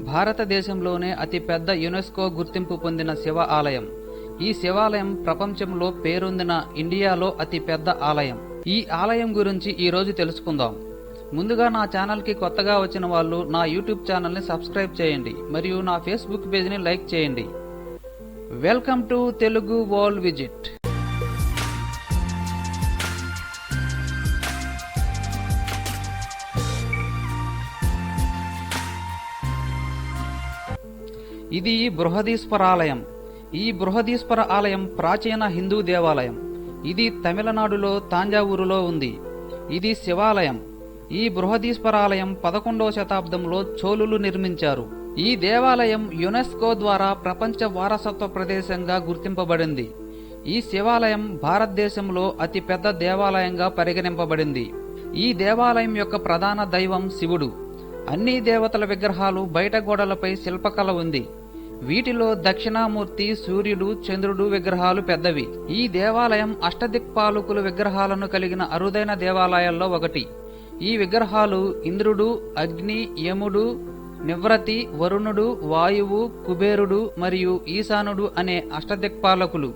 భారతదేశంలోనే అతిపెద్ద యునెస్కో గుర్తింపు పొందిన శివ ఆలయం ఈ శివాలయం ప్రపంచంలో పేరొందిన ఇండియాలో అతిపెద్ద ఆలయం. ఈ ఆలయం గురించి ఈరోజు తెలుసుకుందాం. ముందుగా నా ఛానల్కి కొత్తగా వచ్చిన వాళ్ళు నా యూట్యూబ్ ఛానల్ని సబ్స్క్రైబ్ చేయండి మరియు నా ఫేస్బుక్ పేజ్ని లైక్ చేయండి. Welcome to Telugu world visit. ఇది బృహదీశ్వర ఆలయం ఈ బృహదీశ్వర ఆలయం ప్రాచీన హిందూ దేవాలయం. ఇది తమిళనాడులో తాంజావూరులో ఉంది. ఇది శివాలయం. ఈ బృహదీశ్వరాలయం పదకొండవ శతాబ్దంలో చోళులు నిర్మించారు. ఈ దేవాలయం యునెస్కో ద్వారా ప్రపంచ వారసత్వ ప్రదేశంగా గుర్తింపబడింది. ఈ శివాలయం భారతదేశంలో అతిపెద్ద దేవాలయంగా పరిగణింపబడింది. ఈ దేవాలయం యొక్క ప్రధాన దైవం శివుడు. అన్ని దేవతల విగ్రహాలు బయట గోడలపై శిల్పకళ ఉంది. వీటిలో దక్షిణామూర్తి సూర్యుడు చంద్రుడు విగ్రహాలు పెద్దవి. ఈ దేవాలయం అష్టదిక్పాలకుల విగ్రహాలను కలిగిన అరుదైన దేవాలయాల్లో ఒకటి. ఈ విగ్రహాలు ఇంద్రుడు అగ్ని యముడు నివ్రతి వరుణుడు వాయువు కుబేరుడు మరియు ఈశానుడు అనే అష్టదిక్పాలకులు.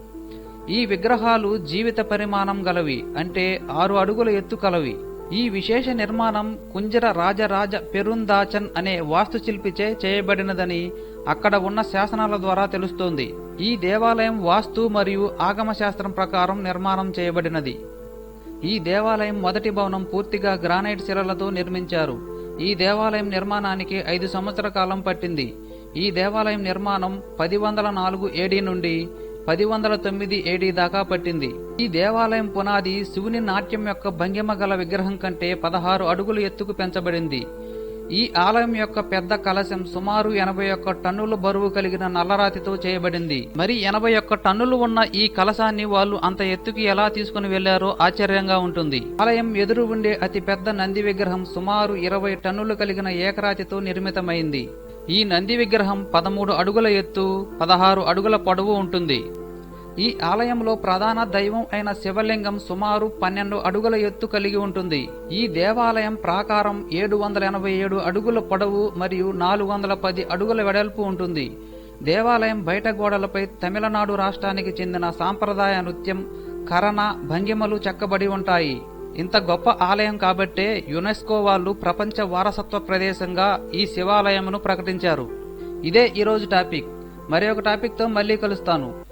ఈ విగ్రహాలు జీవిత పరిమాణం గలవి అంటే ఆరు అడుగుల ఎత్తు కలవి. ఈ విశేష నిర్మాణం కుంజర రాజరాజ పెరుందాచన్ అనే వాస్తుశిల్పిచే చేయబడినదని అక్కడ ఉన్న శాసనాల ద్వారా తెలుస్తోంది. ఈ దేవాలయం వాస్తు మరియు ఆగమశాస్త్రం ప్రకారం నిర్మాణం చేయబడినది. ఈ దేవాలయం మొదటి భవనం పూర్తిగా గ్రానైట్ శిలలతో నిర్మించారు. ఈ దేవాలయం నిర్మాణానికి ఐదు సంవత్సర కాలం పట్టింది. ఈ దేవాలయం నిర్మాణం పది వందల నాలుగు ఏడీ నుండి పది వందల తొమ్మిది ఏడీ దాకా పట్టింది. ఈ దేవాలయం పునాది శివుని నాట్యం యొక్క భంగిమ గల విగ్రహం కంటే పదహారు అడుగులు ఎత్తుకు పెంచబడింది. ఈ ఆలయం యొక్క పెద్ద కలశం సుమారు ఎనభై ఒక్క టన్నుల బరువు కలిగిన నల్లరాతితో చేయబడింది. మరి ఎనభై ఒక్క టన్నులు ఉన్న ఈ కలశాన్ని వాళ్ళు అంత ఎత్తుకి ఎలా తీసుకుని వెళ్ళారో ఆశ్చర్యంగా ఉంటుంది. ఆలయం ఎదురు ఉండే అతి పెద్ద నంది విగ్రహం సుమారు ఇరవై టన్నులు కలిగిన ఏకరాతితో నిర్మితమైంది. ఈ నంది విగ్రహం పదమూడు అడుగుల ఎత్తు పదహారు అడుగుల పొడవు ఉంటుంది. ఈ ఆలయంలో ప్రధాన దైవం అయిన శివలింగం సుమారు పన్నెండు అడుగుల ఎత్తు కలిగి ఉంటుంది. ఈ దేవాలయం ప్రాకారం ఏడు వందల ఎనభై ఏడు అడుగుల పొడవు మరియు నాలుగు వందల పది అడుగుల వెడల్పు ఉంటుంది. దేవాలయం బయట గోడలపై తమిళనాడు రాష్ట్రానికి చెందిన సాంప్రదాయ నృత్యం కరణ భంగిమలు చెక్కబడి ఉంటాయి. ఇంత గొప్ప ఆలయం కాబట్టే యునెస్కో వాళ్ళు ప్రపంచ వారసత్వ ప్రదేశంగా ఈ శివాలయమును ప్రకటించారు. ఇదే ఈరోజు టాపిక్. మరి ఒక టాపిక్తో మళ్ళీ కలుస్తాను.